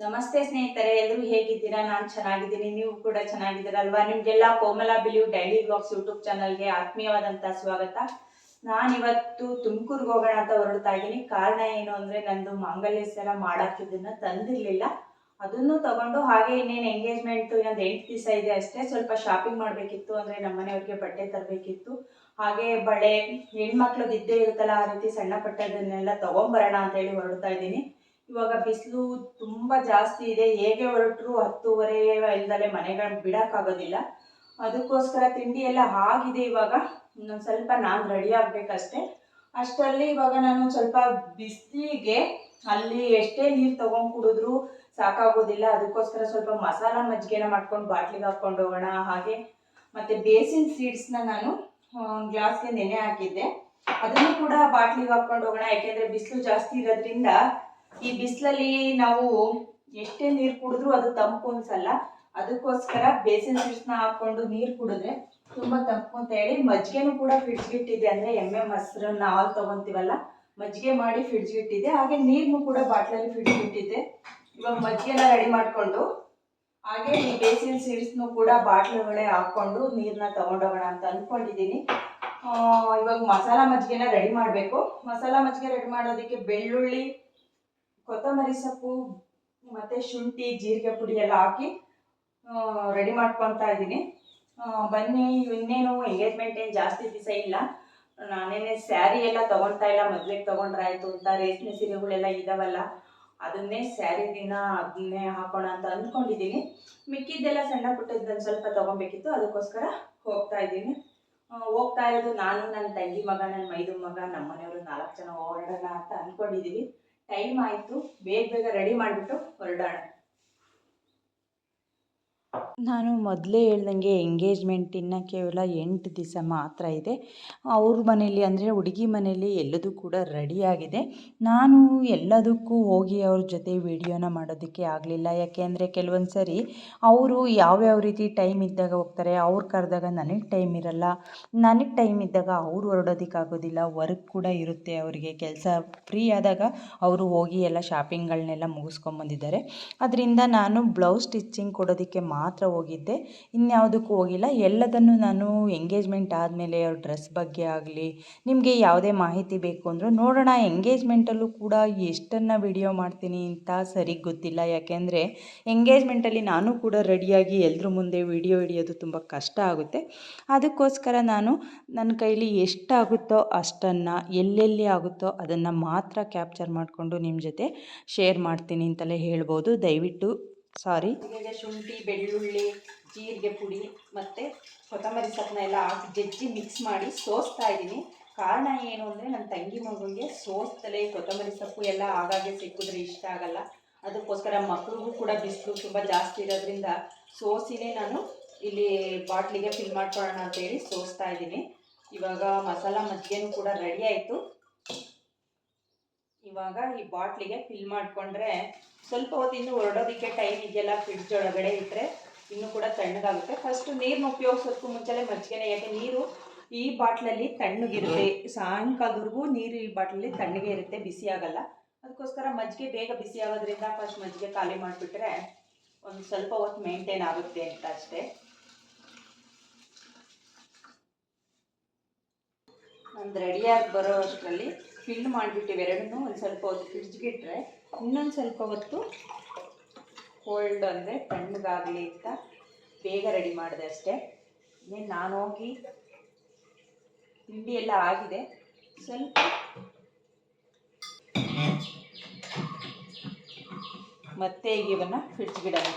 ನಮಸ್ತೆ ಸ್ನೇಹಿತರೆ ಎಲ್ಲರೂ ಹೇಗಿದ್ದೀರಾ? ನಾನು ಚೆನ್ನಾಗಿದ್ದೀನಿ, ನೀವು ಕೂಡ ಚೆನ್ನಾಗಿದ್ದೀರಲ್ವಾ? ನಿಮಗೆಲ್ಲ Komala believe daily vlogs YouTube ಚಾನಲ್ಗೆ ಆತ್ಮೀಯವಾದಂಥ ಸ್ವಾಗತ. ನಾನಿವತ್ತು ತುಮಕೂರ್ಗೆ ಹೋಗೋಣ ಅಂತ ಹೊರಡ್ತಾ ಇದ್ದೀನಿ. ಕಾರಣ ಏನು ಅಂದರೆ, ನಂದು ಮಾಂಗಲ್ಯ ಸರ ಮಾಡಾಕಿದ್ದನ್ನ ತಂದಿರಲಿಲ್ಲ. ಅದನ್ನು ತಗೊಂಡು ಹಾಗೆ ಇನ್ನೇನು ಎಂಗೇಜ್ಮೆಂಟು ಇನ್ನೊಂದು ಎಂಟು ದಿವಸ ಇದೆ ಅಷ್ಟೇ. ಸ್ವಲ್ಪ ಶಾಪಿಂಗ್ ಮಾಡಬೇಕಿತ್ತು ಅಂದರೆ ನಮ್ಮ ಮನೆಯವ್ರಿಗೆ ಬಟ್ಟೆ ತರಬೇಕಿತ್ತು. ಹಾಗೆ ಬಳೆ ಹೆಣ್ಮಕ್ಳದ್ದು ಇದ್ದೇ ಇರುತ್ತಲ್ಲ ಆ ರೀತಿ ಸಣ್ಣ ಪಟ್ಟದನ್ನೆಲ್ಲ ತೊಗೊಂಬರೋಣ ಅಂತೇಳಿ ಹೊರಡ್ತಾ ಇದ್ದೀನಿ. ಇವಾಗ ಬಿಸಿಲು ತುಂಬ ಜಾಸ್ತಿ ಇದೆ. ಹೇಗೆ ಹೊರಟರು ಹತ್ತುವರೆ ಇಲ್ದಲೆ ಮನೆಗಳನ್ನ ಬಿಡೋಕ್ಕಾಗೋದಿಲ್ಲ. ಅದಕ್ಕೋಸ್ಕರ ತಿಂಡಿ ಎಲ್ಲ ಆಗಿದೆ ಇವಾಗ. ಇನ್ನೊಂದು ಸ್ವಲ್ಪ ನಾನು ರೆಡಿ ಆಗಬೇಕಷ್ಟೆ. ಅಷ್ಟರಲ್ಲಿ ಇವಾಗ ನಾನು ಸ್ವಲ್ಪ ಬಿಸಿಲಿಗೆ ಅಲ್ಲಿ ಎಷ್ಟೇ ನೀರು ತೊಗೊಂಡು ಕುಡಿದ್ರು ಸಾಕಾಗೋದಿಲ್ಲ. ಅದಕ್ಕೋಸ್ಕರ ಸ್ವಲ್ಪ ಮಸಾಲ ಮಜ್ಜಿಗೆನ ಮಾಡ್ಕೊಂಡು ಬಾಟ್ಲಿಗೆ ಹಾಕ್ಕೊಂಡು ಹೋಗೋಣ. ಹಾಗೆ ಮತ್ತು ಬೇಸಿನ್ ಸೀಡ್ಸ್ನ ನಾನು ಗ್ಲಾಸ್ಗೆ ನೆನೆ ಹಾಕಿದ್ದೆ. ಅದನ್ನು ಕೂಡ ಬಾಟ್ಲಿಗೆ ಹಾಕ್ಕೊಂಡು ಹೋಗೋಣ. ಯಾಕೆಂದರೆ ಬಿಸಿಲು ಜಾಸ್ತಿ ಇರೋದ್ರಿಂದ ಈ ಬಿಸಿಲಲ್ಲಿ ನಾವು ಎಷ್ಟೇ ನೀರು ಕುಡಿದ್ರು ಅದು ತಂಪು ಅನ್ಸಲ್ಲ. ಅದಕ್ಕೋಸ್ಕರ ಬೇಸಿನ ಸೀಡ್ಸ್ನ ಹಾಕೊಂಡು ನೀರು ಕುಡಿದ್ರೆ ತುಂಬ ತಂಪು ಅಂತ ಹೇಳಿ ಮಜ್ಜಿಗೆನೂ ಕೂಡ ಫ್ರಿಡ್ಜ್ಗೆ ಇಟ್ಟಿದೆ ಅಂದರೆ ಎಮ್ಮೆ, ಮೊಸರನ್ನ ಹಾಲು ತೊಗೊತೀವಲ್ಲ? ಮಜ್ಜಿಗೆ ಮಾಡಿ ಫ್ರಿಡ್ಜ್ಗೆ ಇಟ್ಟಿದೆ ಹಾಗೆ ನೀರನ್ನು ಕೂಡ ಬಾಟ್ಲಲ್ಲಿ ಇಟ್ಟಿದ್ದೆ. ಇವಾಗ ಮಜ್ಜಿಗೆನ ರೆಡಿ ಮಾಡಿಕೊಂಡು ಹಾಗೆ ಈ ಬೇಸಿನ ಸೀಡ್ಸ್ನು ಕೂಡ ಬಾಟ್ಲುಗಳೇ ಹಾಕೊಂಡು ನೀರನ್ನ ತಗೊಂಡೋಗೋಣ ಅಂತ ಅಂದ್ಕೊಂಡಿದ್ದೀನಿ ಇವಾಗ ಮಸಾಲ ಮಜ್ಜಿಗೆನ ರೆಡಿ ಮಾಡಬೇಕು. ಮಸಾಲ ಮಜ್ಜಿಗೆ ರೆಡಿ ಮಾಡೋದಕ್ಕೆ ಬೆಳ್ಳುಳ್ಳಿ ಕೊತ್ತಂಬರಿ ಸೊಪ್ಪು, ಮತ್ತು ಶುಂಠಿ, ಜೀರಿಗೆ ಪುಡಿ ಎಲ್ಲ ಹಾಕಿ ರೆಡಿ ಮಾಡ್ಕೊತಾ ಇದ್ದೀನಿ. ಬನ್ನಿ, ಇನ್ನೇನು ಎಂಗೇಜ್ಮೆಂಟ್ ಏನು ಜಾಸ್ತಿ ದಿವಸ ಇಲ್ಲ. ನಾನೇನೆ ಸ್ಯಾರಿ ಎಲ್ಲ ತೊಗೊಳ್ತಾ ಇಲ್ಲ ಮದುವೆಗೆ ತೊಗೊಂಡ್ರೆ ಆಯಿತು ಅಂತ ರೇಷ್ಮೆ ಸೀರೆಗಳೆಲ್ಲ ಇದ್ದಾವಲ್ಲ ಅದನ್ನೇ ಸ್ಯಾರಿ ದಿನ ಅದನ್ನೇ ಹಾಕೋಣ ಅಂತ ಅಂದ್ಕೊಂಡಿದ್ದೀನಿ. ಮಿಕ್ಕಿದ್ದೆಲ್ಲ ಸಣ್ಣ ಪುಟ್ಟದ್ದು ಸ್ವಲ್ಪ ತೊಗೊಬೇಕಿತ್ತು, ಅದಕ್ಕೋಸ್ಕರ ಹೋಗ್ತಾ ಇದ್ದೀನಿ. ಹೋಗ್ತಾ ಇರೋದು ನಾನು ನನ್ನ ತಂಗಿ ಮಗ ನನ್ನ ಮೈದು ಮಗ ನಮ್ಮ ಮನೆಯವರು ನಾಲ್ಕು ಜನ ಹೊರಡೋಣ ಅಂತ ಅಂದ್ಕೊಂಡಿದ್ದೀವಿ ಟೈಮ್ ಆಯಿತು ಬೇಗ ಬೇಗ ರೆಡಿ ಮಾಡಿಬಿಟ್ಟು ಹೊರಡೋಣ. ನಾನು ಮೊದಲೇ ಹೇಳ್ದಂಗೆ ಎಂಗೇಜ್ಮೆಂಟ್ ಇನ್ನು ಕೇವಲ ಎಂಟು ದಿವಸ ಮಾತ್ರ ಇದೆ. ಅವ್ರ ಮನೇಲಿ ಅಂದರೆ ಹುಡುಗಿ ಮನೇಲಿ ಎಲ್ಲದೂ ಕೂಡ ರೆಡಿಯಾಗಿದೆ ನಾನು ಎಲ್ಲದಕ್ಕೂ ಹೋಗಿ ಅವ್ರ ಜೊತೆ ವಿಡಿಯೋನ ಮಾಡೋದಕ್ಕೆ ಆಗಲಿಲ್ಲ. ಯಾಕೆಂದರೆ ಕೆಲವೊಂದು ಸರಿ ಅವರು ಯಾವ್ಯಾವ ರೀತಿ ಟೈಮ್ ಇದ್ದಾಗ ಹೋಗ್ತಾರೆ, ಅವ್ರು ಕರೆದಾಗ ನನಗೆ ಟೈಮ್ ಇರಲ್ಲ. ನನಗೆ ಟೈಮ್ ಇದ್ದಾಗ ಅವ್ರು ಹೊರಡೋದಕ್ಕಾಗೋದಿಲ್ಲ ವರ್ಕ್ ಕೂಡ ಇರುತ್ತೆ ಅವರಿಗೆ. ಕೆಲಸ ಫ್ರೀ ಆದಾಗ ಅವರು ಹೋಗಿ ಎಲ್ಲ ಶಾಪಿಂಗ್ಗಳನ್ನೆಲ್ಲ ಮುಗಿಸ್ಕೊಂಬಂದಿದ್ದಾರೆ. ಅದರಿಂದ ನಾನು ಬ್ಲೌಸ್ ಸ್ಟಿಚ್ಚಿಂಗ್ ಕೊಡೋದಕ್ಕೆ ಮಾತ್ರ ಹೋಗಿದ್ದೆ. ಇನ್ಯಾವುದಕ್ಕೂ ಹೋಗಿಲ್ಲ. ಎಲ್ಲದನ್ನು ನಾನು ಎಂಗೇಜ್ಮೆಂಟ್ ಆದಮೇಲೆ ಅವ್ರ ಡ್ರೆಸ್ ಬಗ್ಗೆ ಆಗಲಿ, ನಿಮಗೆ ಯಾವುದೇ ಮಾಹಿತಿ ಬೇಕು ಅಂದರೂ ನೋಡೋಣ. ಎಂಗೇಜ್ಮೆಂಟಲ್ಲೂ ಕೂಡ ಎಷ್ಟನ್ನು ವಿಡಿಯೋ ಮಾಡ್ತೀನಿ ಅಂತ ಸರಿ ಗೊತ್ತಿಲ್ಲ. ಯಾಕೆಂದರೆ ಎಂಗೇಜ್ಮೆಂಟಲ್ಲಿ ನಾನು ಕೂಡ ರೆಡಿಯಾಗಿ ಎಲ್ಲರ ಮುಂದೆ ವಿಡಿಯೋ ಹಿಡಿಯೋದು ತುಂಬ ಕಷ್ಟ ಆಗುತ್ತೆ. ಅದಕ್ಕೋಸ್ಕರ ನಾನು ನನ್ನ ಕೈಲಿ ಎಷ್ಟಾಗುತ್ತೋ ಅಷ್ಟನ್ನು, ಎಲ್ಲೆಲ್ಲಿ ಆಗುತ್ತೋ ಅದನ್ನು ಮಾತ್ರ ಕ್ಯಾಪ್ಚರ್ ಮಾಡಿಕೊಂಡು ನಿಮ್ಮ ಜೊತೆ ಶೇರ್ ಮಾಡ್ತೀನಿ ಅಂತಲೇ ಹೇಳ್ಬೋದು. ದಯವಿಟ್ಟು ಸಾರಿ. ಶುಂಠಿ, ಬೆಳ್ಳುಳ್ಳಿ, ಜೀರಿಗೆ ಪುಡಿ ಮತ್ತು ಕೊತ್ತಂಬರಿ ಸೊಪ್ಪನ್ನ ಎಲ್ಲ ಹಾಕಿ ಜಜ್ಜಿ ಮಿಕ್ಸ್ ಮಾಡಿ ಸೋಸ್ತಾ ಇದ್ದೀನಿ. ಕಾರಣ ಏನು ಅಂದರೆ ನನ್ನ ತಂಗಿ ಮಗುಗೆ ಸೋಸ್ತಲೆ ಕೊತ್ತಂಬರಿ ಸೊಪ್ಪು ಎಲ್ಲ ಆಗಾಗ್ಗೆ ಸಿಕ್ಕಿದ್ರೆ ಇಷ್ಟ ಆಗಲ್ಲ. ಅದಕ್ಕೋಸ್ಕರ ಮಕ್ಳಿಗೂ ಕೂಡ ಬಿಸಿಲು ತುಂಬ ಜಾಸ್ತಿ ಇರೋದ್ರಿಂದ ಸೋಸಿನೇ ನಾನು ಇಲ್ಲಿ ಬಾಟ್ಲಿಗೆ ಫಿಲ್ ಮಾಡ್ಕೊಳ್ಳೋಣ ಅಂತೇಳಿ ಸೋಸ್ತಾ ಇದ್ದೀನಿ. ಇವಾಗ ಮಸಾಲ ಮಜ್ಜಿಗೆನೂ ಕೂಡ ರೆಡಿ ಆಯಿತು. ಇವಾಗ ಈ ಬಾಟ್ಲಿಗೆ ಫಿಲ್ ಮಾಡಿಕೊಂಡ್ರೆ ಸ್ವಲ್ಪ ಹೊತ್ತಿಂದ ಹೊರಡೋದಿಕ್ಕೆ ಟೈಮ್ ಇದೆಯಲ್ಲ ಫ್ರಿಡ್ಜ್ ಒಳಗಡೆ ಇಟ್ಟರೆ ಇನ್ನು ಕೂಡ ತಣ್ಣಗಾಗುತ್ತೆ. ಫಸ್ಟ್ ನೀರನ್ನ ಉಪಯೋಗಿಸೋದಕ್ಕೂ ಮುಂಚೆನೇ ಮಜ್ಜಿಗೆನೆ, ಯಾಕೆ ನೀರು ಈ ಬಾಟ್ಲಲ್ಲಿ ತಣ್ಣಗಿರುತ್ತೆ. ಸಾಯಂಕಾಲದವರೆಗೂ ನೀರು ಈ ಬಾಟ್ಲಲ್ಲಿ ತಣ್ಣಗೆ ಇರುತ್ತೆ, ಬಿಸಿ ಆಗಲ್ಲ. ಅದಕ್ಕೋಸ್ಕರ ಮಜ್ಜಿಗೆ ಬೇಗ ಬಿಸಿ ಆಗೋದ್ರಿಂದ ಫಸ್ಟ್ ಮಜ್ಜಿಗೆ ಖಾಲಿ ಮಾಡಿಬಿಟ್ರೆ ಒಂದು ಸ್ವಲ್ಪ ಹೊತ್ತು ಮೇಂಟೈನ್ ಆಗುತ್ತೆ ಅಂತ ಅಷ್ಟೇ. ನಂದು ರೆಡಿಯಾಗಿ ಬರೋ ಅಷ್ಟರಲ್ಲಿ ಫಿಲ್ ಮಾಡಿಬಿಟ್ಟಿವೆ. ಎರಡನ್ನೂ ಒಂದು ಸ್ವಲ್ಪ ಹೊತ್ತು ಫ್ರಿಡ್ಜ್ಗೆ ಇಟ್ಟರೆ ಇನ್ನೊಂದು ಸ್ವಲ್ಪ ಹೊತ್ತು ಕೋಲ್ಡ್ ಅಂದರೆ ತಣ್ಣಗಾಗಲಿ ಅಂತ ಬೇಗ ರೆಡಿ ಮಾಡಿದೆ ಅಷ್ಟೇ. ಇನ್ನೇನು ನಾನು ಹೋಗಿ ತಿಂಡಿ ಎಲ್ಲ ಆಗಿದೆ. ಸ್ವಲ್ಪ ಮತ್ತೆ ಈಗ ಇವನ್ನ ಫ್ರಿಡ್ಜ್ಗಿಡೋಣ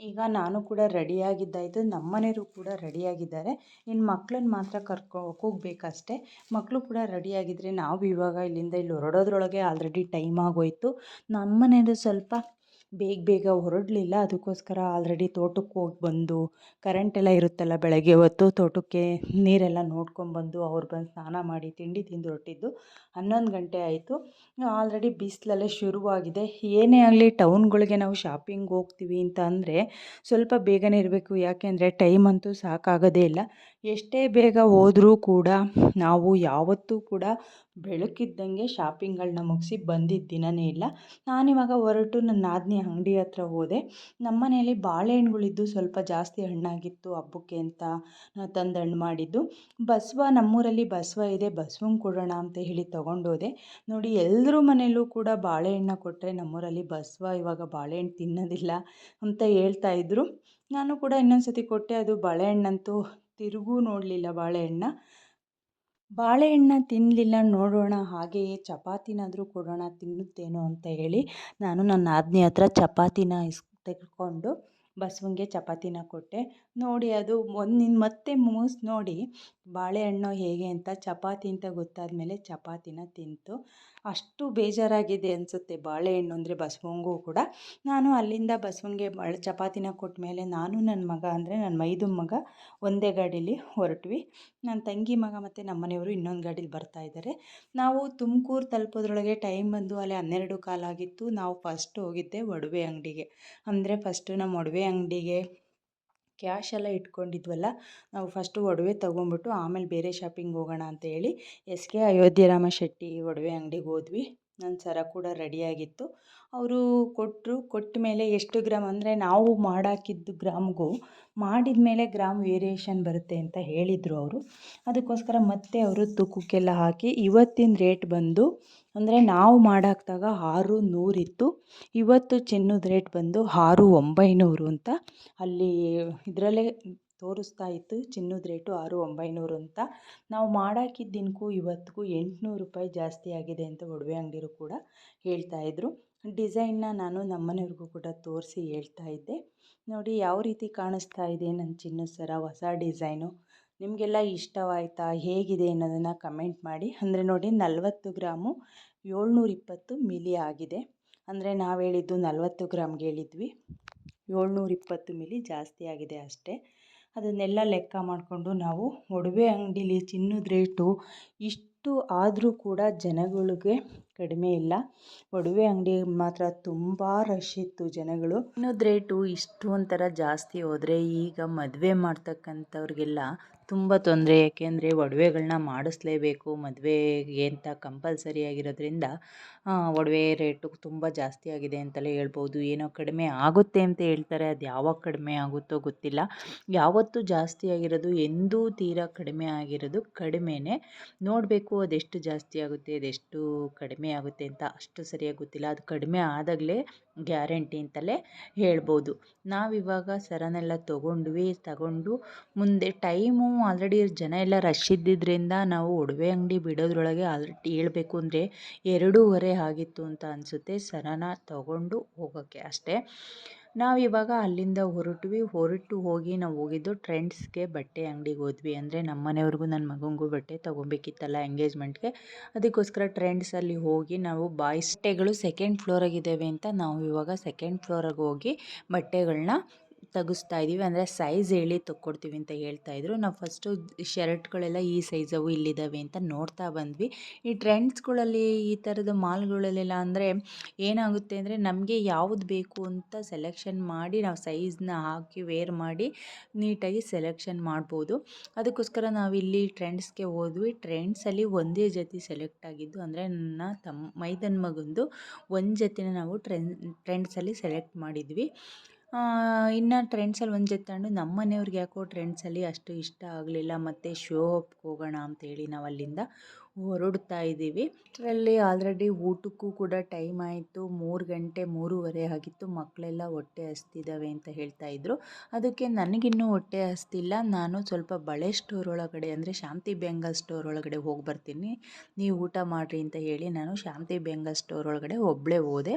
ಈಗ ನಾನು ಕೂಡ ರೆಡಿಯಾಗಿದ್ದಾಯಿತು ನಮ್ಮನೆಯವರು ಕೂಡ ರೆಡಿಯಾಗಿದ್ದಾರೆ. ಇನ್ನು ಮಕ್ಳನ್ನ ಮಾತ್ರ ಕರ್ಕೊ ಹೋಗ್ಬೇಕಷ್ಟೆ ಮಕ್ಕಳು ಕೂಡ ರೆಡಿಯಾಗಿದ್ದರೆ ನಾವು ಇವಾಗ ಇಲ್ಲಿಂದ ಇಲ್ಲಿ ಹೊರಡೋದ್ರೊಳಗೆ ಆಲ್ರೆಡಿ ಟೈಮ್ ಆಗೋಯಿತು. ನಮ್ಮನೇದು ಸ್ವಲ್ಪ ಬೇಗ ಬೇಗ ಹೊರಡಲಿಲ್ಲ. ಅದಕ್ಕೋಸ್ಕರ ಆಲ್ರೆಡಿ ತೋಟಕ್ಕೆ ಹೋಗಿ ಬಂದು ಕರೆಂಟ್ ಎಲ್ಲ ಇರುತ್ತಲ್ಲ ಬೆಳಗ್ಗೆ ಹೊತ್ತು, ತೋಟಕ್ಕೆ ನೀರೆಲ್ಲ ನೋಡ್ಕೊಂಬಂದು ಅವ್ರು ಬಂದು ಸ್ನಾನ ಮಾಡಿ ತಿಂಡಿ ತಿಂದು ಹೊರಟಿದ್ದು ಹನ್ನೊಂದು ಗಂಟೆ ಆಯಿತು. ಆಲ್ರೆಡಿ ಬಿಸಿಲಲ್ಲೇ ಶುರುವಾಗಿದೆ. ಏನೇ ಆಗಲಿ ಟೌನ್ಗಳಿಗೆ ನಾವು ಶಾಪಿಂಗ್ ಹೋಗ್ತೀವಿ ಅಂತ ಅಂದರೆ ಸ್ವಲ್ಪ ಬೇಗನೆ ಇರಬೇಕು. ಯಾಕೆಂದರೆ ಟೈಮ್ ಅಂತೂ ಸಾಕಾಗೋದೇ ಇಲ್ಲ. ಎಷ್ಟೇ ಬೇಗ ಹೋದರೂ ಕೂಡ ನಾವು ಯಾವತ್ತೂ ಕೂಡ ಬೆಳಕಿದ್ದಂಗೆ ಶಾಪಿಂಗ್ಗಳನ್ನ ಮುಗಿಸಿ ಬಂದಿದ್ದ ದಿನವೇ ಇಲ್ಲ. ನಾನಿವಾಗ ಹೊರಟು ನನ್ನ ನಾದಿನಿ ಅಂಗಡಿ ಹತ್ರ ಹೋದೆ. ನಮ್ಮ ಮನೇಲಿ ಬಾಳೆಹಣ್ಗಳಿದ್ದು ಸ್ವಲ್ಪ ಜಾಸ್ತಿ ಹಣ್ಣಾಗಿತ್ತು ಹಬ್ಬಕ್ಕೆ ಅಂತ ತಂದು ಹಣ್ಣು ಮಾಡಿದ್ದು. ಬಸವ, ನಮ್ಮೂರಲ್ಲಿ ಬಸವ ಇದೆ ಬಸವಂಗೆ ಕೊಡೋಣ ಅಂತ ಹೇಳಿ ತೊಗೊಂಡೋದೆ. ನೋಡಿ ಎಲ್ಲರ ಮನೆಯಲ್ಲೂ ಕೂಡ ಬಾಳೆಹಣ್ಣ ಕೊಟ್ಟರೆ ನಮ್ಮೂರಲ್ಲಿ ಬಸವ ಇವಾಗ ಬಾಳೆಹಣ್ಣು ತಿನ್ನೋದಿಲ್ಲ ಅಂತ ಹೇಳ್ತಾ ಇದ್ದರು ನಾನು ಕೂಡ ಇನ್ನೊಂದು ಸತಿ ಕೊಟ್ಟೆ, ಅದು ಬಾಳೆಹಣ್ಣಂತೂ ತಿರುಗೂ ನೋಡಲಿಲ್ಲ ಬಾಳೆಹಣ್ಣ. ಬಾಳೆಹಣ್ಣ ತಿನ್ನಲಿಲ್ಲ ನೋಡೋಣ, ಹಾಗೆಯೇ ಚಪಾತಿನಾದರೂ ಕೊಡೋಣ, ತಿನ್ನುತ್ತೇನೋ ಅಂತ ಹೇಳಿ ನಾನು ನನ್ನ ಆಜ್ಞೆ ಹತ್ರ ಚಪಾತಿನ ಇಸ್, ತೆಗೆದುಕೊಂಡು ಬಸವನಿಗೆ ಚಪಾತಿನ ಕೊಟ್ಟೆ. ನೋಡಿ, ಅದು ಒಂದು ಮತ್ತೆ ಮೂಸ್ ನೋಡಿ, ಬಾಳೆಹಣ್ಣು ಹೇಗೆ ಅಂತ, ಚಪಾತಿ ಅಂತ ಗೊತ್ತಾದ ಮೇಲೆ ಚಪಾತಿನ ತಿಂತು. ಅಷ್ಟು ಬೇಜಾರಾಗಿದೆ ಅನಿಸುತ್ತೆ. ಬಾಳೆಹಣ್ಣು ಅಂದರೆ ಬಸವಂಗೂ ಕೂಡ. ನಾನು ಅಲ್ಲಿಂದ ಬಸವನಿಗೆ ಬಾಳೆ ಚಪಾತಿನ ಕೊಟ್ಟ ಮೇಲೆ ನಾನು ನನ್ನ ಮಗ ಅಂದರೆ ನನ್ನ ಮೈದು ಮಗ ಒಂದೇ ಗಾಡೀಲಿ ಹೊರಟ್ವಿ. ನನ್ನ ತಂಗಿ ಮಗ ಮತ್ತು ನಮ್ಮ ಮನೆಯವರು ಇನ್ನೊಂದು ಗಾಡೀಲಿ ಬರ್ತಾ ಇದ್ದಾರೆ ನಾವು ತುಮಕೂರು ತಲುಪೋದ್ರೊಳಗೆ ಟೈಮ್ ಬಂದು ಅಲ್ಲಿ ಹನ್ನೆರಡು ಕಾಲಾಗಿತ್ತು. ನಾವು ಫಸ್ಟ್ ಹೋಗಿದ್ದೆ ಒಡವೆ ಅಂಗಡಿಗೆ. ಅಂದರೆ ಫಸ್ಟು ನಮ್ಮ ಒಡವೆ ಅಂಗಡಿಗೆ ಕ್ಯಾಶ್ ಎಲ್ಲ ಇಟ್ಕೊಂಡಿದ್ವಲ್ಲ, ನಾವು ಫಸ್ಟು ಒಡವೆ ತೊಗೊಂಬಿಟ್ಟು ಆಮೇಲೆ ಬೇರೆ ಶಾಪಿಂಗ್ ಹೋಗೋಣ ಅಂತ ಹೇಳಿ ಎಸ್ ಕೆ ಅಯೋಧ್ಯರಾಮ ಶೆಟ್ಟಿ ಒಡವೆ ಅಂಗಡಿಗೆ ಹೋದ್ವಿ. ನನ್ನ ಸರ ಕೂಡ ರೆಡಿಯಾಗಿತ್ತು ಅವರು ಕೊಟ್ಟರು ಕೊಟ್ಟ ಮೇಲೆ ಎಷ್ಟು ಗ್ರಾಮ್ ಅಂದರೆ ನಾವು ಮಾಡಾಕಿದ್ದು ಗ್ರಾಮ್ಗೂ, ಮಾಡಿದ ಮೇಲೆ ಗ್ರಾಮ್ ವೇರಿಯೇಷನ್ ಬರುತ್ತೆ ಅಂತ ಹೇಳಿದರು ಅವರು. ಅದಕ್ಕೋಸ್ಕರ ಮತ್ತೆ ಅವರು ತೂಕಕ್ಕೆಲ್ಲ ಹಾಕಿ ಇವತ್ತಿನ ರೇಟ್ ಬಂದು ಅಂದರೆ ನಾವು ಮಾಡಾಕಿದಾಗ ಆರು ನೂರಿತ್ತು ಇವತ್ತು ಚಿನ್ನದ ರೇಟ್ ಬಂದು ಆರು ಒಂಬೈನೂರು ಅಂತ. ಅಲ್ಲಿ ಇದರಲ್ಲೇ ತೋರಿಸ್ತಾ ಇತ್ತು ಚಿನ್ನದ ರೇಟು ಆರು ಒಂಬೈನೂರು ಅಂತ. ನಾವು ಮಾಡಾಕಿದ್ದ ದಿನಕ್ಕೂ ಇವತ್ತಿಗೂ ಎಂಟುನೂರು ರೂಪಾಯಿ ಜಾಸ್ತಿ ಆಗಿದೆ ಅಂತ ಒಡವೆ ಅಂಗಡಿಯರು ಕೂಡ ಹೇಳ್ತಾ ಇದ್ದರು ಡಿಸೈನ್ನ ನಾನು ನಮ್ಮನೆಯವ್ರಿಗೂ ಕೂಡ ತೋರಿಸಿ ಹೇಳ್ತಾ ಇದ್ದೆ. ನೋಡಿ, ಯಾವ ರೀತಿ ಕಾಣಿಸ್ತಾ ಇದೆ ನನ್ನ ಚಿನ್ನದ ಸರ, ಹೊಸ ಡಿಸೈನು. ನಿಮಗೆಲ್ಲ ಇಷ್ಟವಾಯಿತಾ? ಹೇಗಿದೆ ಅನ್ನೋದನ್ನು ಕಮೆಂಟ್ ಮಾಡಿ. ಅಂದರೆ ನೋಡಿ, ನಲವತ್ತು ಗ್ರಾಮು ಏಳ್ನೂರ ಇಪ್ಪತ್ತು ಮಿಲಿ ಆಗಿದೆ. ಅಂದರೆ ನಾವು ಹೇಳಿದ್ದು ನಲವತ್ತು ಗ್ರಾಮ್ಗೆ ಹೇಳಿದ್ವಿ. ಏಳ್ನೂರ ಇಪ್ಪತ್ತು ಮಿಲಿ ಜಾಸ್ತಿ ಆಗಿದೆ ಅಷ್ಟೇ. ಅದನ್ನೆಲ್ಲ ಲೆಕ್ಕ ಮಾಡಿಕೊಂಡು ನಾವು ಒಡವೆ ಅಂಗಡೀಲಿ ಚಿನ್ನದ ರೇಟು ಇಷ್ಟು ಆದರೂ ಕೂಡ ಜನಗಳಿಗೆ ಕಡಿಮೆ ಇಲ್ಲ. ಒಡವೆ ಅಂಗಡಿ ಮಾತ್ರ ತುಂಬ ರಶ್ ಇತ್ತು ಜನಗಳು. ಚಿನ್ನದ ರೇಟು ಇಷ್ಟು ಒಂಥರ ಜಾಸ್ತಿ ಹೋದರೆ ಈಗ ಮದುವೆ ಮಾಡ್ತಕ್ಕಂಥವ್ರಿಗೆಲ್ಲ ತುಂಬ ತೊಂದರೆ. ಯಾಕೆಂದರೆ ಒಡವೆಗಳ್ನ ಮಾಡಿಸ್ಲೇಬೇಕು. ಮದುವೆಗೆ ಅಂತ ಕಂಪಲ್ಸರಿ ಆಗಿರೋದ್ರಿಂದ ಒಡವೆ ರೇಟು ತುಂಬ ಜಾಸ್ತಿ ಆಗಿದೆ ಅಂತಲೇ ಹೇಳ್ಬೋದು. ಏನೋ ಕಡಿಮೆ ಆಗುತ್ತೆ ಅಂತ ಹೇಳ್ತಾರೆ. ಅದು ಯಾವಾಗ ಕಡಿಮೆ ಆಗುತ್ತೋ ಗೊತ್ತಿಲ್ಲ. ಯಾವತ್ತೂ ಜಾಸ್ತಿ ಆಗಿರೋದು ಎಂದೂ ತೀರಾ ಕಡಿಮೆ ಆಗಿರೋದು ಕಡಿಮೆನೇ. ನೋಡಬೇಕು ಅದೆಷ್ಟು ಜಾಸ್ತಿ ಆಗುತ್ತೆ, ಅದೆಷ್ಟು ಕಡಿಮೆ ಆಗುತ್ತೆ ಅಂತ. ಅಷ್ಟು ಸರಿಯಾಗಿ ಗೊತ್ತಿಲ್ಲ. ಅದು ಕಡಿಮೆ ಆದಾಗಲೇ ಗ್ಯಾರಂಟಿ ಅಂತಲೇ ಹೇಳ್ಬೋದು. ನಾವಿವಾಗ ಸರನೆಲ್ಲ ತೊಗೊಂಡ್ವಿ ತಗೊಂಡು ಮುಂದೆ ಟೈಮು ಆಲ್ರೆಡಿ ಜನ ಎಲ್ಲ ರಶ್ ಇದ್ದಿದ್ದರಿಂದ ನಾವು ಒಡವೆ ಅಂಗಡಿ ಬಿಡೋದ್ರೊಳಗೆ ಆಲ್ರೆಡಿ ಹೇಳಬೇಕು ಅಂದರೆ ಎರಡೂವರೆ ಆಗಿತ್ತು ಅಂತ ಅನಿಸುತ್ತೆ. ಸರನ ತಗೊಂಡು ಹೋಗೋಕ್ಕೆ ಅಷ್ಟೇ. ನಾವಿವಾಗ ಅಲ್ಲಿಂದ ಹೊರಟ್ವಿ. ಹೊರಟು ಹೋಗಿ ನಾವು ಹೋಗಿದ್ದು ಟ್ರೆಂಡ್ಸ್ಗೆ ಬಟ್ಟೆ ಅಂಗಡಿಗೆ ಹೋದ್ವಿ. ಅಂದರೆ ನಮ್ಮ ಮನೆಯವ್ರಿಗೂ ನನ್ನ ಮಗನಿಗೂ ಬಟ್ಟೆ ತೊಗೊಬೇಕಿತ್ತಲ್ಲ ಎಂಗೇಜ್ಮೆಂಟ್ಗೆ. ಅದಕ್ಕೋಸ್ಕರ ಟ್ರೆಂಡ್ಸಲ್ಲಿ ಹೋಗಿ ನಾವು ಬಾಯ್ಸ್ ಬಟ್ಟೆಗಳು ಸೆಕೆಂಡ್ ಫ್ಲೋರಾಗಿದ್ದಾವೆ ಅಂತ ನಾವು ಇವಾಗ ಸೆಕೆಂಡ್ ಫ್ಲೋರಾಗೆ ಹೋಗಿ ಬಟ್ಟೆಗಳನ್ನ ತೆಗಿಸ್ತಾ ಇದ್ದೀವಿ ಅಂದರೆ ಸೈಜ್ ಹೇಳಿ ತೊಗೊಡ್ತೀವಿ ಅಂತ ಹೇಳ್ತಾ ಇದ್ರು. ನಾವು ಫಸ್ಟು ಶರ್ಟ್ಗಳೆಲ್ಲ ಈ ಸೈಜವು ಇಲ್ಲಿದ್ದಾವೆ ಅಂತ ನೋಡ್ತಾ ಬಂದ್ವಿ. ಈ ಟ್ರೆಂಡ್ಸ್ಗಳಲ್ಲಿ ಈ ಥರದ ಮಾಲ್ಗಳಲ್ಲೆಲ್ಲ ಅಂದರೆ ಏನಾಗುತ್ತೆ ಅಂದರೆ ನಮಗೆ ಯಾವುದು ಬೇಕು ಅಂತ ಸೆಲೆಕ್ಷನ್ ಮಾಡಿ ನಾವು ಸೈಜ್ನ ಹಾಕಿ ವೇರ್ ಮಾಡಿ ನೀಟಾಗಿ ಸೆಲೆಕ್ಷನ್ ಮಾಡ್ಬೋದು. ಅದಕ್ಕೋಸ್ಕರ ನಾವಿಲ್ಲಿ ಟ್ರೆಂಡ್ಸ್ಗೆ ಹೋದ್ವಿ. ಟ್ರೆಂಡ್ಸಲ್ಲಿ ಒಂದೇ ಜೊತೆ ಸೆಲೆಕ್ಟ್ ಆಗಿದ್ದು ಅಂದರೆ ನನ್ನ ತಮ್ಮ ಮೈದನ್ ಮಗಂದು ಒಂದು ಜೊತೆನ ನಾವು ಟ್ರೆಂಡ್ ಟ್ರೆಂಡ್ಸಲ್ಲಿ ಸೆಲೆಕ್ಟ್ ಮಾಡಿದ್ವಿ. ಇನ್ನು ಟ್ರೆಂಡ್ಸಲ್ಲಿ ಒಂದು ಜೊತೆ ನಮ್ಮ ಮನೆಯವ್ರಿಗೆ ಯಾಕೋ ಟ್ರೆಂಡ್ಸಲ್ಲಿ ಅಷ್ಟು ಇಷ್ಟ ಆಗಲಿಲ್ಲ, ಮತ್ತು ಶೋ ಹೋಗೋಣ ಹೋಗೋಣ ಅಂತೇಳಿ ನಾವು ಅಲ್ಲಿಂದ ಹೊರಡ್ತಾ ಇದ್ದೀವಿ. ಅಷ್ಟರಲ್ಲಿ ಆಲ್ರೆಡಿ ಊಟಕ್ಕೂ ಕೂಡ ಟೈಮ್ ಆಯಿತು. ಮೂರು ಗಂಟೆ, ಮೂರುವರೆ ಆಗಿತ್ತು. ಮಕ್ಕಳೆಲ್ಲ ಹೊಟ್ಟೆ ಹಸ್ತಿದ್ದಾವೆ ಅಂತ ಹೇಳ್ತಾ ಇದ್ರು. ಅದಕ್ಕೆ ನನಗಿನ್ನೂ ಹೊಟ್ಟೆ ಹಸ್ತಿಲ್ಲ. ನಾನು ಸ್ವಲ್ಪ ಬಳೆ ಸ್ಟೋರ್ ಒಳಗಡೆ ಅಂದರೆ ಶಾಂತಿ ಬೆಂಗಲ್ ಸ್ಟೋರ್ ಒಳಗಡೆ ಹೋಗಿ ಬರ್ತೀನಿ. ನೀವು ಊಟ ಮಾಡಿರಿ ಅಂತ ಹೇಳಿ ನಾನು ಶಾಂತಿ ಬೆಂಗಲ್ ಸ್ಟೋರ್ ಒಳಗಡೆ ಒಬ್ಬಳೇ ಹೋದೆ.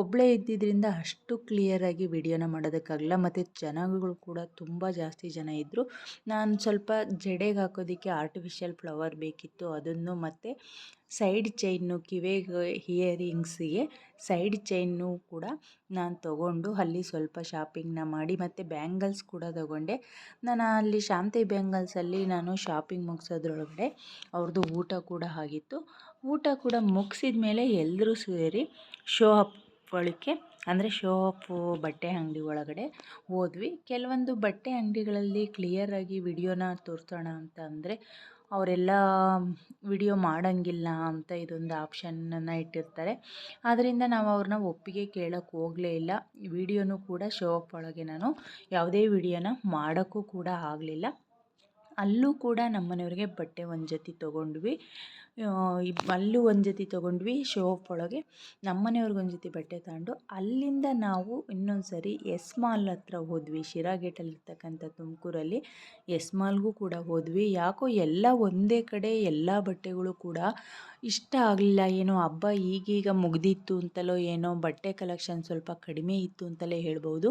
ಒಬ್ಬಳೇ ಇದ್ದಿದ್ದರಿಂದ ಅಷ್ಟು ಕ್ಲಿಯರಾಗಿ ವಿಡಿಯೋನ ಮಾಡೋದಕ್ಕಾಗಲ್ಲ ಮತ್ತು ಜನಗಳು ಕೂಡ ತುಂಬ ಜಾಸ್ತಿ ಜನ ಇದ್ದರು ನಾನು ಸ್ವಲ್ಪ ಜಡೆಗೆ ಹಾಕೋದಕ್ಕೆ ಆರ್ಟಿಫಿಷಿಯಲ್ ಫ್ಲವರ್ ಬೇಕಿತ್ತು. ಅದನ್ನು ಮತ್ತು ಸೈಡ್ ಚೈನು ಕಿವಿಗೆ ಹಿಯರಿಂಗ್ಸಿಗೆ ಸೈಡ್ ಚೈನು ಕೂಡ ನಾನು ತಗೊಂಡು ಅಲ್ಲಿ ಸ್ವಲ್ಪ ಶಾಪಿಂಗ್ನ ಮಾಡಿ ಮತ್ತು ಬ್ಯಾಂಗಲ್ಸ್ ಕೂಡ ತಗೊಂಡೆ. ನಾನು ಅಲ್ಲಿ ಶಾಂತಿ ಬ್ಯಾಂಗಲ್ಸಲ್ಲಿ ನಾನು ಶಾಪಿಂಗ್ ಮುಗಿಸೋದ್ರೊಳಗಡೆ ಅವ್ರದ್ದು ಊಟ ಕೂಡ ಆಗಿತ್ತು. ಊಟ ಕೂಡ ಮುಗಿಸಿದ ಮೇಲೆ ಎಲ್ಲರೂ ಸೇರಿ ಶೋ ಅಪ್ ಒಳಕ್ಕೆ, ಅಂದರೆ ಶೋ ಬಟ್ಟೆ ಅಂಗಡಿ ಒಳಗಡೆ ಹೋದ್ವಿ. ಕೆಲವೊಂದು ಬಟ್ಟೆ ಅಂಗಡಿಗಳಲ್ಲಿ ಕ್ಲಿಯರಾಗಿ ವಿಡಿಯೋನ ತೋರಿಸೋಣ ಅಂತ ಅಂದರೆ ಅವರೆಲ್ಲ ವಿಡಿಯೋ ಮಾಡೋಂಗಿಲ್ಲ ಅಂತ ಇದೊಂದು ಆಪ್ಷನ್ನನ್ನು ಇಟ್ಟಿರ್ತಾರೆ. ಆದ್ದರಿಂದ ನಾವು ಅವ್ರನ್ನ ಒಪ್ಪಿಗೆ ಕೇಳೋಕ್ಕೆ ಹೋಗಲೇ ಇಲ್ಲ. ವಿಡಿಯೋನೂ ಕೂಡ ಶೋ ಅಪ್ ಒಳಗೆ ನಾನು ಯಾವುದೇ ವಿಡಿಯೋನ ಮಾಡೋಕ್ಕೂ ಕೂಡ ಆಗಲಿಲ್ಲ. ಅಲ್ಲೂ ಕೂಡ ನಮ್ಮನೆಯವ್ರಿಗೆ ಬಟ್ಟೆ ಒಂದು ಜೊತೆ ತೊಗೊಂಡ್ವಿ. ಅಲ್ಲೂ ಒಂದು ಜೊತೆ ತೊಗೊಂಡ್ವಿ, ಶೋ ಒಳಗೆ. ನಮ್ಮ ಮನೆಯವ್ರಿಗೆ ಒಂದು ಜೊತೆ ಬಟ್ಟೆ ತಗೊಂಡು, ಅಲ್ಲಿಂದ ನಾವು ಇನ್ನೊಂದು ಸರಿ ಎಸ್ ಮಾಲ್ ಹತ್ರ ಹೋದ್ವಿ. ಶಿರಾ ಗೇಟಲ್ಲಿರ್ತಕ್ಕಂಥ ತುಮಕೂರಲ್ಲಿ ಎಸ್ ಮಾಲ್ಗೂ ಕೂಡ ಹೋದ್ವಿ. ಯಾಕೋ ಎಲ್ಲ ಒಂದೇ ಕಡೆ ಎಲ್ಲ ಬಟ್ಟೆಗಳು ಕೂಡ ಇಷ್ಟ ಆಗಲಿಲ್ಲ. ಏನೋ ಹಬ್ಬ ಈಗೀಗ ಮುಗ್ದಿತ್ತು ಅಂತಲೋ ಏನೋ ಬಟ್ಟೆ ಕಲೆಕ್ಷನ್ ಸ್ವಲ್ಪ ಕಡಿಮೆ ಇತ್ತು ಅಂತಲೇ ಹೇಳ್ಬೋದು.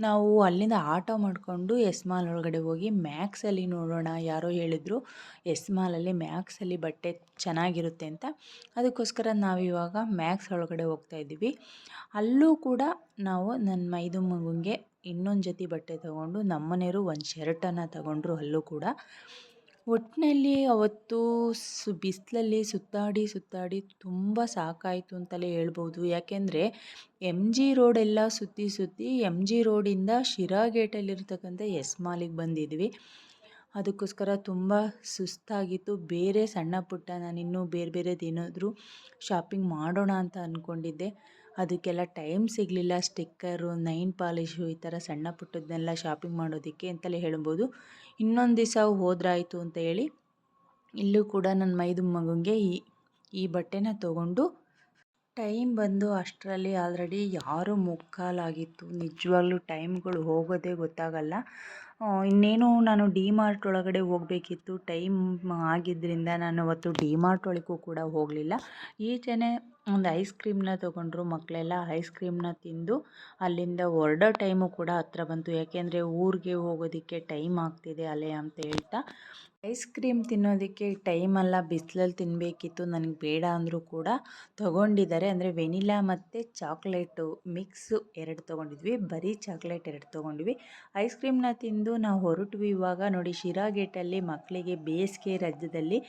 ನಾವು ಅಲ್ಲಿಂದ ಆಟೋ ಮಾಡಿಕೊಂಡು ಎಸ್ ಮಾಲ್ ಒಳಗಡೆ ಹೋಗಿ ಮ್ಯಾಕ್ಸಲ್ಲಿ ನೋಡೋಣ ಯಾರೋ ಹೇಳಿದರು. ಎಸ್ ಮಾಲಲ್ಲಿ ಮ್ಯಾಕ್ಸಲ್ಲಿ ಬಟ್ಟೆ ಚೆನ್ನಾಗಿರುತ್ತೆ ಅಂತ. ಅದಕ್ಕೋಸ್ಕರ ನಾವಿವಾಗ ಮ್ಯಾಕ್ಸ್ ಒಳಗಡೆ ಹೋಗ್ತಾ ಇದ್ದೀವಿ. ಅಲ್ಲೂ ಕೂಡ ನಾವು ನನ್ನ ಮೈದು ಮಗುಂಗೆ ಇನ್ನೊಂದು ಜೊತೆ ಬಟ್ಟೆ ತೊಗೊಂಡು ನಮ್ಮನೆಯವರು ಒಂದು ಶರ್ಟನ್ನು ತಗೊಂಡ್ರು ಅಲ್ಲೂ ಕೂಡ. ಒಟ್ಟಿನಲ್ಲಿ ಅವತ್ತು ಸು, ಬಿಸಿಲಲ್ಲಿ ಸುತ್ತಾಡಿ ಸುತ್ತಾಡಿ ತುಂಬ ಸಾಕಾಯಿತು ಅಂತಲೇ ಹೇಳ್ಬೋದು. ಯಾಕೆಂದರೆ ಎಂ ಜಿ ರೋಡೆಲ್ಲ ಸುತ್ತಿ ಸುತ್ತಿ ಎಂ ಜಿ ರೋಡಿಂದ ಶಿರಾ ಗೇಟಲ್ಲಿರ್ತಕ್ಕಂಥ ಎಸ್ ಮಾಲಿಗೆ ಬಂದಿದ್ವಿ. ಅದಕ್ಕೋಸ್ಕರ ತುಂಬ ಸುಸ್ತಾಗಿತ್ತು. ಬೇರೆ ಸಣ್ಣ ಪುಟ್ಟ ನಾನಿನ್ನೂ ಬೇರೆ ಬೇರೆದು ಏನಾದರೂ ಶಾಪಿಂಗ್ ಮಾಡೋಣ ಅಂತ ಅಂದ್ಕೊಂಡಿದ್ದೆ ಅದಕ್ಕೆಲ್ಲ ಟೈಮ್ ಸಿಗಲಿಲ್ಲ. ಸ್ಟಿಕ್ಕರು ನೈನ್ ಪಾಲಿಶು ಈ ಥರ ಸಣ್ಣ ಪುಟ್ಟದನ್ನೆಲ್ಲ ಶಾಪಿಂಗ್ ಮಾಡೋದಕ್ಕೆ ಅಂತಲೇ ಹೇಳ್ಬೋದು. ಇನ್ನೊಂದು ದಿವಸ ಹೋದ್ರಾಯಿತು ಅಂತ ಹೇಳಿ ಇಲ್ಲೂ ಕೂಡ ನನ್ನ ಮೈದು ಮಗುಗೆ ಈ ಈ ಬಟ್ಟೆನ ತೊಗೊಂಡು ಟೈಮ್ ಬಂದು ಅಷ್ಟರಲ್ಲಿ ಆಲ್ರೆಡಿ ಯಾರು ಮುಕ್ಕಾಲಾಗಿತ್ತು. ನಿಜವಾಗ್ಲೂ ಟೈಮ್ಗಳು ಹೋಗೋದೇ ಗೊತ್ತಾಗಲ್ಲ. ಇನ್ನೇನು ನಾನು ಡಿ ಮಾರ್ಟ್ ಒಳಗಡೆ ಹೋಗಬೇಕಿತ್ತು. ಟೈಮ್ ಆಗಿದ್ದರಿಂದ ನಾನು ಅವತ್ತು ಡಿ ಮಾರ್ಟ್ ಒಳಗೂ ಕೂಡ ಹೋಗಲಿಲ್ಲ. ಈಚೆನೆ ಒಂದು ಐಸ್ ಕ್ರೀಮ್ನ ತೊಗೊಂಡ್ರು ಮಕ್ಕಳೆಲ್ಲ. ಐಸ್ ಕ್ರೀಮ್ನ ತಿಂದು ಅಲ್ಲಿಂದ ಹೊರಡೋ ಟೈಮು ಕೂಡ ಹತ್ರ ಬಂತು. ಯಾಕೆಂದರೆ ಊರಿಗೆ ಹೋಗೋದಕ್ಕೆ ಟೈಮ್ ಆಗ್ತಿದೆ ಅಲೆ ಅಂತ ಹೇಳ್ತಾ. ಐಸ್ ಕ್ರೀಮ್ ತಿನ್ನೋದಕ್ಕೆ ಟೈಮಲ್ಲ ಬಿಸಿಲಲ್ಲಿ ತಿನ್ನಬೇಕಿತ್ತು ನನಗೆ ಬೇಡ ಅಂದರೂ ಕೂಡ ತೊಗೊಂಡಿದ್ದಾರೆ. ಅಂದರೆ ವೆನಿಲಾ ಮತ್ತು ಚಾಕ್ಲೇಟು ಮಿಕ್ಸು ಎರಡು ತೊಗೊಂಡಿದ್ವಿ, ಬರೀ ಚಾಕ್ಲೇಟ್ ಎರಡು ತೊಗೊಂಡ್ವಿ. ಐಸ್ ಕ್ರೀಮ್ನ ತಿಂದು ನಾವು ಹೊರಟ್ವಿ ಇವಾಗ. ನೋಡಿ, ಶಿರಾ ಗೇಟಲ್ಲಿ ಮಕ್ಕಳಿಗೆ ಬೇಸಿಗೆ ರಜದಲ್ಲಿ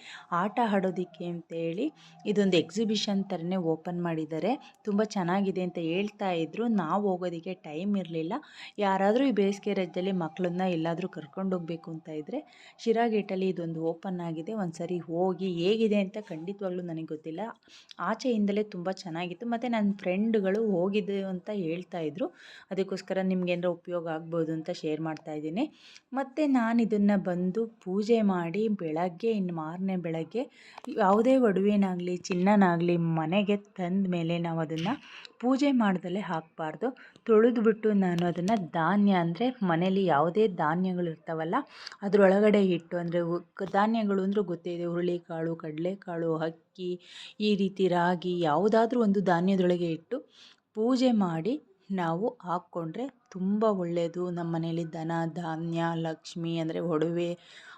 ಆಟ ಆಡೋದಕ್ಕೆ ಅಂತೇಳಿ ಇದೊಂದು ಎಕ್ಸಿಬಿಷನ್ ಥರನೇ ಓಪನ್ ಮಾಡಿದ್ದಾರೆ. ತುಂಬ ಚೆನ್ನಾಗಿದೆ ಅಂತ ಹೇಳ್ತಾ ಇದ್ರು. ನಾವು ಹೋಗೋದಕ್ಕೆ ಟೈಮ್ ಇರಲಿಲ್ಲ. ಯಾರಾದರೂ ಈ ಬೇಸಿಗೆ ರಜದಲ್ಲಿ ಮಕ್ಕಳನ್ನ ಎಲ್ಲಾದರೂ ಕರ್ಕೊಂಡು ಹೋಗಬೇಕು ಅಂತ ಇದ್ದರೆ ಶಿರಾ ಗೇಟಲ್ಲಿ ಇದೊಂದು ಓಪನ್ ಆಗಿದೆ ಒಂದು ಸರಿ ಹೋಗಿ ಹೇಗಿದೆ ಅಂತ ಖಂಡಿತವಾಗ್ಲೂ ನನಗೆ ಗೊತ್ತಿಲ್ಲ. ಆಚೆಯಿಂದಲೇ ತುಂಬ ಚೆನ್ನಾಗಿತ್ತು. ಮತ್ತು ನನ್ನ ಫ್ರೆಂಡ್ಗಳು ಹೋಗಿದ್ದು ಅಂತ ಹೇಳ್ತಾ ಇದ್ರು. ಅದಕ್ಕೋಸ್ಕರ ನಿಮ್ಗೆ ಉಪಯೋಗ ಆಗ್ಬೋದು ಅಂತ ಶೇರ್ ಮಾಡ್ತಾ ಇದ್ದೀನಿ. ಮತ್ತು ನಾನು ಇದನ್ನು ಬಂದು ಪೂಜೆ ಮಾಡಿ ಬೆಳಗ್ಗೆ, ಇನ್ನು ಮಾರನೇ ಬೆಳಗ್ಗೆ, ಯಾವುದೇ ಒಡವೆನಾಗಲಿ ಚಿನ್ನನಾಗಲಿ ಮನೆಗೆ ತಂದ ಮೇಲೆ ನಾವು ಅದನ್ನು ಪೂಜೆ ಮಾಡ್ದಲೇ ಹಾಕಬಾರ್ದು. ತೊಳೆದ್ಬಿಟ್ಟು ನಾನು ಅದನ್ನು ಧಾನ್ಯ ಅಂದರೆ ಮನೇಲಿ ಯಾವುದೇ ಧಾನ್ಯಗಳು ಇರ್ತಾವಲ್ಲ, ಅದರೊಳಗಡೆ ಇಟ್ಟು ಅಂದರೆ ಧಾನ್ಯಗಳು ಅಂದರೆ ಗೊತ್ತೇ ಇದೆ, ಹುರುಳಿಕಾಳು, ಕಡಲೆಕಾಳು, ಅಕ್ಕಿ, ಈ ರೀತಿ ರಾಗಿ ಯಾವುದಾದ್ರೂ ಒಂದು ಧಾನ್ಯದೊಳಗೆ ಇಟ್ಟು ಪೂಜೆ ಮಾಡಿ ನಾವು ಹಾಕ್ಕೊಂಡ್ರೆ ತುಂಬ ಒಳ್ಳೆಯದು ನಮ್ಮ ಮನೇಲಿ ದನ, ಧಾನ್ಯ, ಲಕ್ಷ್ಮಿ ಅಂದರೆ ಒಡವೆ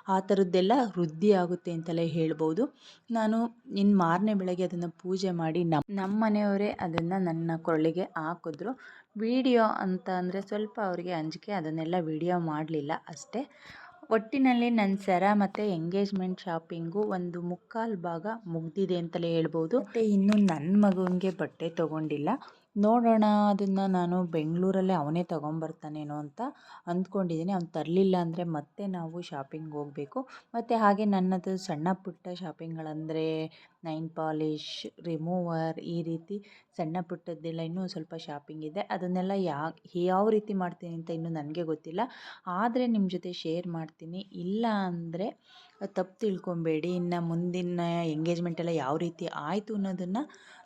ಆ ಥರದ್ದೆಲ್ಲ ವೃದ್ಧಿ ಆಗುತ್ತೆ ಅಂತಲೇ ಹೇಳ್ಬೋದು. ನಾನು ಇನ್ನು ಮಾರನೇ ಬೆಳಗ್ಗೆ ಅದನ್ನು ಪೂಜೆ ಮಾಡಿ ನಮ್ಮ ನಮ್ಮ ಮನೆಯವರೇ ಅದನ್ನು ನನ್ನ ಕೊರಳಿಗೆ ಹಾಕಿದ್ರು. ವಿಡಿಯೋ ಅಂತ ಅಂದರೆ ಸ್ವಲ್ಪ ಅವರಿಗೆ ಅಂಜಿಕೆ, ಅದನ್ನೆಲ್ಲ ವಿಡಿಯೋ ಮಾಡಲಿಲ್ಲ ಅಷ್ಟೇ. ಒಟ್ಟಿನಲ್ಲಿ ನನ್ನ ಸರ ಮತ್ತು ಎಂಗೇಜ್ಮೆಂಟ್ ಶಾಪಿಂಗು ಒಂದು ಮುಕ್ಕಾಲು ಭಾಗ ಮುಗಿದಿದೆ ಅಂತಲೇ ಹೇಳ್ಬೋದು. ಮತ್ತು ಇನ್ನು ನನ್ನ ಮಗುವಿಗೆ ಬಟ್ಟೆ ತೊಗೊಂಡಿಲ್ಲ. ನೋಡೋಣ, ಅದನ್ನು ನಾನು ಬೆಂಗಳೂರಲ್ಲೇ ಅವನೇ ತೊಗೊಂಬರ್ತಾನೇನೋ ಅಂತ ಅಂದ್ಕೊಂಡಿದ್ದೀನಿ ಅವ್ನು ತರಲಿಲ್ಲ ಅಂದರೆ ಮತ್ತೆ ನಾವು ಶಾಪಿಂಗ್ ಹೋಗಬೇಕು. ಮತ್ತು ಹಾಗೆ ನನ್ನದು ಸಣ್ಣ ಪುಟ್ಟ ಶಾಪಿಂಗ್ಗಳಂದರೆ ನೈನ್ ಪಾಲಿಶ್, ರಿಮೂವರ್ ಈ ರೀತಿ ಸಣ್ಣ ಪುಟ್ಟದ್ದೆಲ್ಲ ಇನ್ನೂ ಸ್ವಲ್ಪ ಶಾಪಿಂಗ್ ಇದೆ. ಅದನ್ನೆಲ್ಲ ಯಾ, ಯಾವ ರೀತಿ ಮಾಡ್ತೀನಿ ಅಂತ ಇನ್ನೂ ನನಗೆ ಗೊತ್ತಿಲ್ಲ. ಆದರೆ ನಿಮ್ಮ ಜೊತೆ ಶೇರ್ ಮಾಡ್ತೀನಿ. ಇಲ್ಲ ಅಂದರೆ ತಪ್ಪು ತಿಳ್ಕೊಬೇಡಿ. ಇನ್ನು ಮುಂದಿನ ಎಂಗೇಜ್ಮೆಂಟ್ ಎಲ್ಲ ಯಾವ ರೀತಿ ಆಯಿತು ಅನ್ನೋದನ್ನು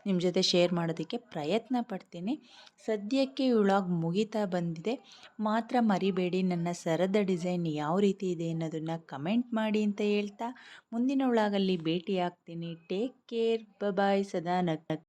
ನಿಮ್ಮ ಜೊತೆ ಶೇರ್ ಮಾಡೋದಕ್ಕೆ ಪ್ರಯತ್ನ ಪಡ್ತೀನಿ. ಸದ್ಯಕ್ಕೆ ವ್ಲಾಗ್ ಮುಗಿತಾ ಬಂದಿದೆ. ಮಾತ್ರ ಮರಿಬೇಡಿ. ನನ್ನ ಸರದ ಡಿಸೈನ್ ಯಾವ ರೀತಿ ಇದೆ ಅನ್ನೋದನ್ನು ಕಮೆಂಟ್ ಮಾಡಿ ಅಂತ ಹೇಳ್ತಾ ಮುಂದಿನ ವ್ಲಾಗಲ್ಲಿ ಭೇಟಿ ಆಗ್ತೀನಿ टेक केयर बाय बाय सदा नक